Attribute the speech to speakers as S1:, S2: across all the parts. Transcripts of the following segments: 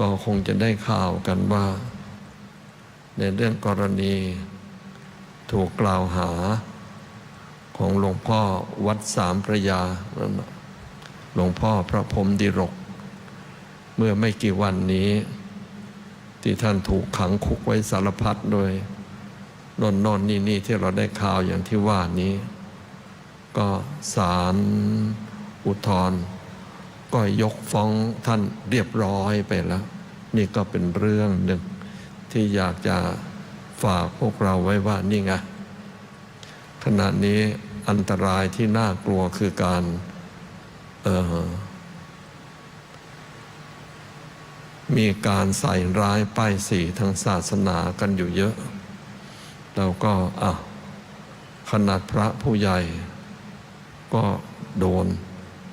S1: ก็คงจะได้ข่าวกันว่า ในเรื่องกรณีถูกกล่าวหาของหลวงพ่อวัดสามพระยา หลวงพ่อพระพรมดิรก เมื่อไม่กี่วันนี้ ที่ท่านถูกขังคุกไว้สารพัดโดยนนนนนี่นี่ที่เราได้ข่าวอย่างที่ว่านี้ ก็ศาลอุทธรณ์ ก็ยกฟ้องท่านเรียบร้อยไปแล้ว นี่ก็เป็นเรื่องหนึ่ง ที่อยากจะฝากพวกเราไว้ว่านี่ไงขณะนี้อันตรายที่น่ากลัวคือการมีการใส่ร้ายป้ายสีทางศาสนากันอยู่เยอะเราก็อะขนาดพระผู้ใหญ่ก็โดน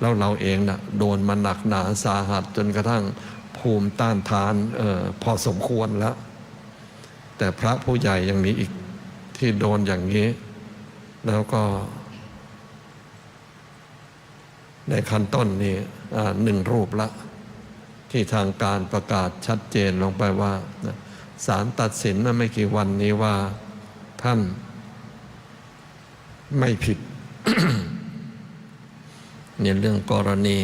S1: แล้วเราเองนะ่ะโดนมาหนักหนาสาหัสจนกระทั่งภูมิต้านทานออพอสมควรแล้ว แต่พระผู้ใหญ่ยังมีอีกที่โดนอย่างนี้ แล้วก็ ในขั้นต้นนี่หนึ่งรูปละ ที่ทางการประกาศชัดเจนลงไปว่าศาลตัดสินมาไม่กี่วันนี้ว่าท่านไม่ผิด ในเรื่องกรณี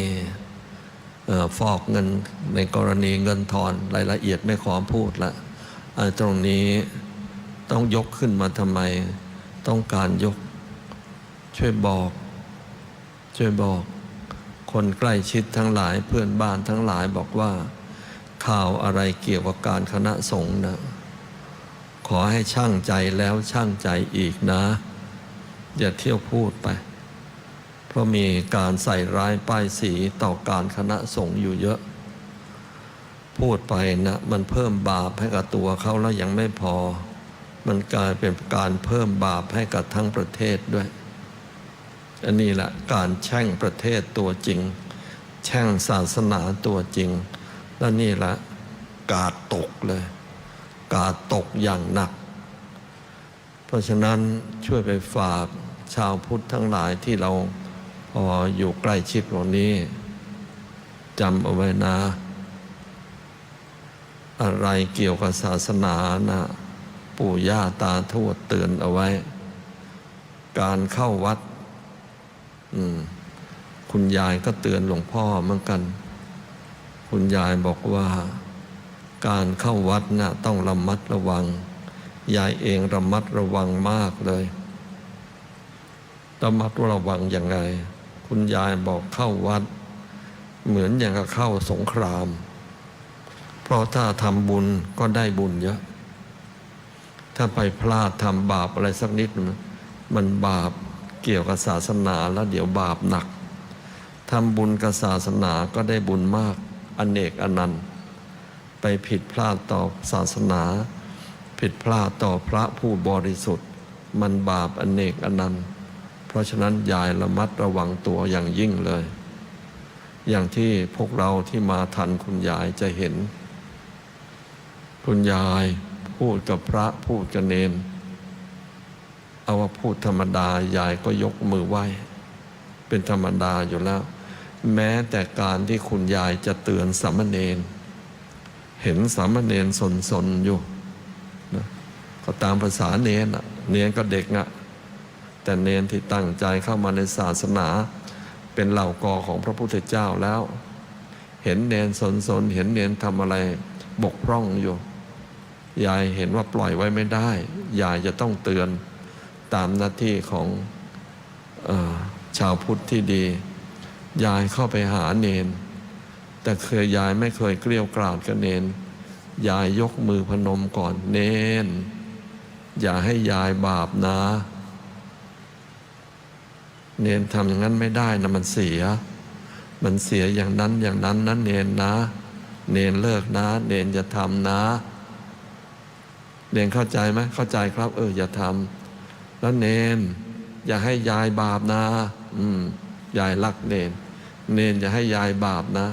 S1: ออฟอกเงินในกรณีเงินทอนรายละเอียดไม่ขอพูดละตรงนี้ต้องยกขึ้นมาทำไม ต้องการยก ช่วยบอก ช่วยบอก คนใกล้ชิดทั้งหลายเพื่อนบ้านทั้งหลายบอกว่า ข่าวอะไรเกี่ยวกับการคณะสงฆ์นะขอให้ช่างใจแล้วช่างใจอีกนะ อย่าเที่ยวพูดไป เพราะมีการใส่ร้ายป้ายสีต่อการคณะสงฆ์อยู่เยอะ พูดไปนะมันเพิ่มบาปให้กับตัวเขาแล้วยังไม่พอ มันกลายเป็นการเพิ่มบาปให้กับทั้งประเทศด้วย อันนี้แหละการแช่งประเทศตัวจริง แช่งศาสนาตัวจริง และนี่แหละกาดตกเลย กาดตกอย่างหนัก เพราะฉะนั้นช่วยไปฝากชาวพุทธทั้งหลายที่เรา พออยู่ใกล้ชิดตรงนี้จำเอาไว้นะ อะไรเกี่ยวกับศาสนานะปู่ย่าตาทวดเตือนเอาไว้ การเข้าวัด คุณยายก็เตือนหลวงพ่อเหมือนกัน คุณยายบอกว่า การเข้าวัดน่ะต้องระมัดระวัง ยายเองระมัดระวังมากเลยระมัดระวังยังไง คุณยายบอกเข้าวัด เหมือนอย่างกับเข้าสงคราม เพราะถ้าทำบุญก็ได้บุญเยอะ ถ้าไปพลาดทำบาปอะไรสักนิด มันบาปเกี่ยวกับศาสนาแล้วเดี๋ยวบาปหนักทำบุญกับศาสนาก็ได้บุญมากอเนกอนันต์ ไปผิดพลาดต่อศาสนา ผิดพลาดต่อพระผู้บริสุทธิ์ มันบาปอเนกอนันต์ ราะฉะนั้นยายระมัดระวังตัวอย่างยิ่งเลย อย่างที่พวกเราที่มาทันคุณยายจะเห็น คุณยายพูดกับพระพูดกับเนนเอาว่าพูดธรรมดายายก็ยกมือไหว้ เป็นธรรมดาอยู่แล้ว แม้แต่การที่คุณยายจะเตือนสามเณรเห็นสามเณรสนสนๆอยู่นะก็ตามภาษาเนนอะเนนก็เด็กอะ แต่เนนที่ตั้งใจเข้ามาในศาสนา เป็นเหล่ากอของพระพุทธเจ้าแล้ว เห็นเนนสนสนเห็นเนนทำอะไรบกพร่องอยู่ยายเห็นว่าปล่อยไว้ไม่ได้ ยายจะต้องเตือนตามหน้าที่ของออชาวพุทธที่ดี ยายเข้าไปหาเนน แต่เคยยายไม่เคยเกลี้ยวกล่อมกับเนน ยายยกมือพนมก่อนเนน อย่าให้ยายบาปนะ เนนทำอย่างนั้นไม่ได้นะมันเสีย มันเสียอย่างนั้นอย่างนั้นนะเนนนะ เนนเลิกนะ เนนจะทำนะ เนนเข้าใจไหมเข้าใจครับ เอออย่าทำแล้วเนน อย่าให้ยายบาปนะ อืมยายรักเนน เนนอย่าให้ยายบาปนะ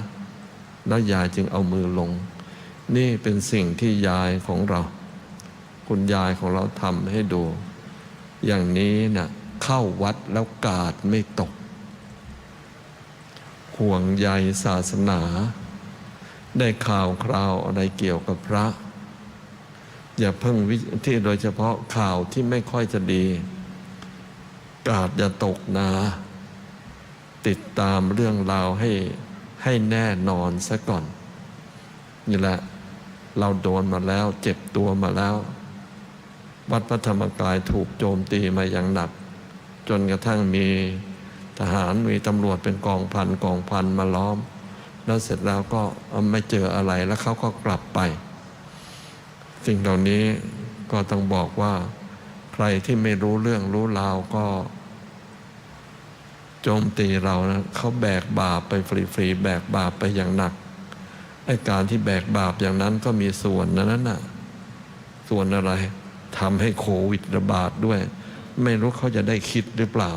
S1: แล้วยายจึงเอามือลง นี่เป็นสิ่งที่ยายของเรา คุณยายของเราทำให้ดู อย่างนี้นะ่ะ เข้าวัดแล้วกาดไม่ตก ห่วงใยศาสนา ได้ข่าวคราวอะไรเกี่ยวกับพระ อย่าเพิ่งที่โดยเฉพาะข่าวที่ไม่ค่อยจะดี กาดอย่าตกนา ติดตามเรื่องราวให้ให้แน่นอนซะก่อน นี่แหละ เราโดนมาแล้วเจ็บตัวมาแล้ว วัดพระธรรมกายถูกโจมตีมาอย่างหนัก จนกระทั่งมีทหารมีตำรวจเป็นกองพันกองพันมาล้อม แล้วเสร็จแล้วก็ไม่เจออะไรแล้วเขาก็กลับไป สิ่งเหล่านี้ก็ต้องบอกว่า ใครที่ไม่รู้เรื่องรู้ราวก็โจมตีเรานะเขาแบกบาปไปฟรีๆแบกบาปไปอย่างหนักไอ้การที่แบกบาปอย่างนั้นก็มีส่วนนะนั้นน่ะ ส่วนอะไรทำให้โควิดระบาดด้วย ไม่รู้เขาจะได้คิดหรือเปล่า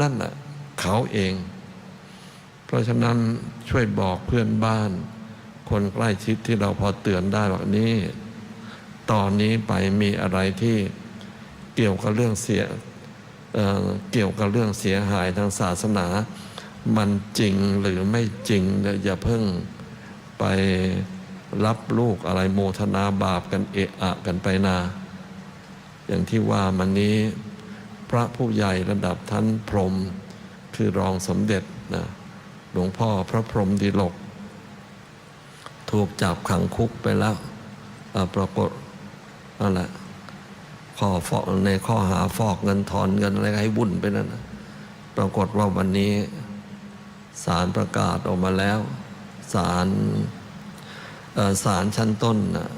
S1: นั่นแหละเขาเอง เพราะฉะนั้นช่วยบอกเพื่อนบ้าน คนใกล้ชิดที่เราพอเตือนได้ว่านี้ ตอนนี้ไปมีอะไรที่เกี่ยวกับเรื่องเสียเเกี่ยวกับเรื่องเสียหายทางศาสนา มันจริงหรือไม่จริงเนี่ยอย่าเพิ่งไปรับลูกอะไรโมทนาบาปกันเอะอะกันไปนา อย่างที่ว่ามันนี้พระผู้ใหญ่ระดับท่านพรหมคือรองสมเด็จนะหลวงพ่อพระพรหมดีลก ถูกจับขังคุกไปแล้วปรากฏนั่นแหละข้อฟอกในข้อหาฟอกเงินถอนเงินอะไรให้วุ่นไปนั่นนะปรากฏว่าวันนี้ศาลประกาศออกมาแล้วศาลศาลชั้นต้นนะ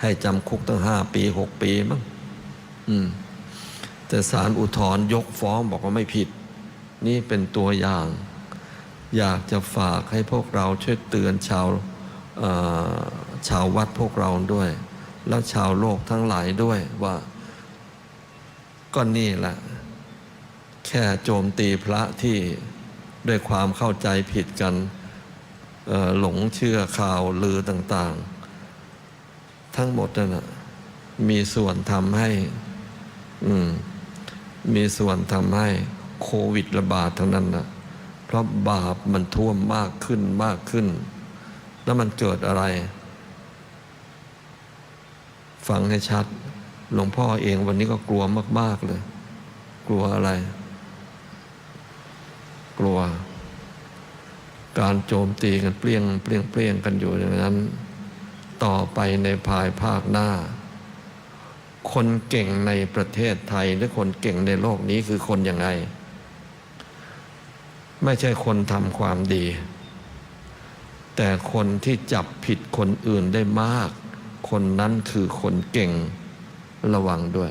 S1: ให้จำคุกตั้งห้าปีหกปีมั้งอืม แต่ศาลอุทธรณ์ยกฟ้องบอกว่าไม่ผิด นี่เป็นตัวอย่าง อยากจะฝากให้พวกเราช่วยเตือนชาวชาววัดพวกเราด้วย แล้วชาวโลกทั้งหลายด้วยว่าก็นี่แหละแค่โจมตีพระที่ด้วยความเข้าใจผิดกันหลงเชื่อข่าวลือต่างๆ ทั้งหมดนั่นนะมีส่วนทำให้ อืม มีส่วนทำให้โควิดระบาดทั้งนั้นนะเพราะบาปมันท่วมมากขึ้นมากขึ้น แล้วมันเกิดอะไร ฟังให้ชัด หลวงพ่อเองวันนี้ก็กลัวมาก ๆเลย กลัวอะไร กลัว การโจมตีกันเปลี่ยงเปลี่ยงเปลี่ยงกันอยู่อย่างนั้น ต่อไปในภายภาคหน้า คนเก่งในประเทศไทยหรือคนเก่งในโลกนี้คือคนยังไง ไม่ใช่คนทำความดี แต่คนที่จับผิดคนอื่นได้มาก คนนั้นคือคนเก่งระวังด้วย